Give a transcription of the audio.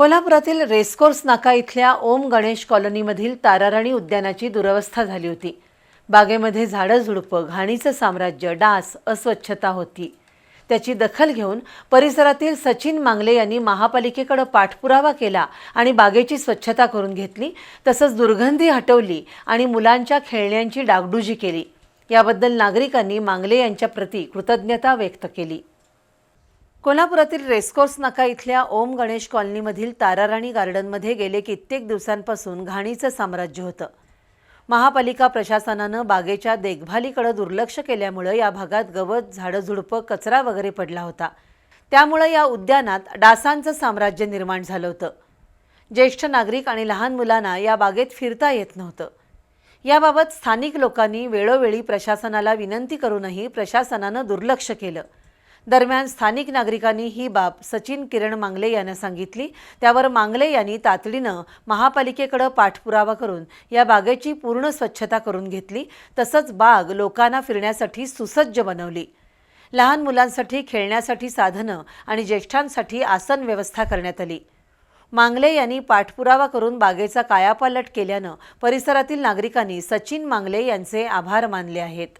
कोल्हापुरातील रेसकोर्स नाका इथल्या ओम गणेश कॉलनीमधील ताराराणी उद्यानाची दुरवस्था झाली होती. बागेमध्ये झाडं झुडपं घाणीचं साम्राज्य डास अस्वच्छता होती. त्याची दखल घेऊन परिसरातील सचिन मांगले यांनी महापालिकेकडे पाठपुरावा केला आणि बागेची स्वच्छता करून घेतली तसंच दुर्गंधी हटवली आणि मुलांच्या खेळण्यांची डागडुजी केली. याबद्दल नागरिकांनी मांगले यांच्या प्रती कृतज्ञता व्यक्त केली. कोल्हापुरातील रेसकोर्स नाका इथल्या ओम गणेश कॉलनीमधील ताराराणी गार्डनमध्ये गेले कित्येक दिवसांपासून घाणीचं साम्राज्य होतं. महापालिका प्रशासनानं बागेच्या देखभालीकडे दुर्लक्ष केल्यामुळं या भागात गवत झाडं झुडपं कचरा वगैरे पडला होता. त्यामुळं या उद्यानात डासांचं साम्राज्य निर्माण झालं होतं. ज्येष्ठ नागरिक आणि लहान मुलांना या बागेत फिरता येत नव्हतं. याबाबत स्थानिक लोकांनी वेळोवेळी प्रशासनाला विनंती करूनही प्रशासनानं दुर्लक्ष केलं. दरम्यान स्थानिक नागरिकांनी ही बाब सचिन किरण मांगले यांना सांगितली. त्यावर मांगले यांनी तातडीनं महापालिकेकडे पाठपुरावा करून या बागेची पूर्ण स्वच्छता करून घेतली. तसंच बाग लोकांना फिरण्यासाठी सुसज्ज बनवली. लहान मुलांसाठी खेळण्यासाठी साधनं आणि ज्येष्ठांसाठी आसन व्यवस्था करण्यात आली. मांगले यांनी पाठपुरावा करून बागेचा कायापालट केल्यानं परिसरातील नागरिकांनी सचिन मांगले यांचे आभार मानले आहेत.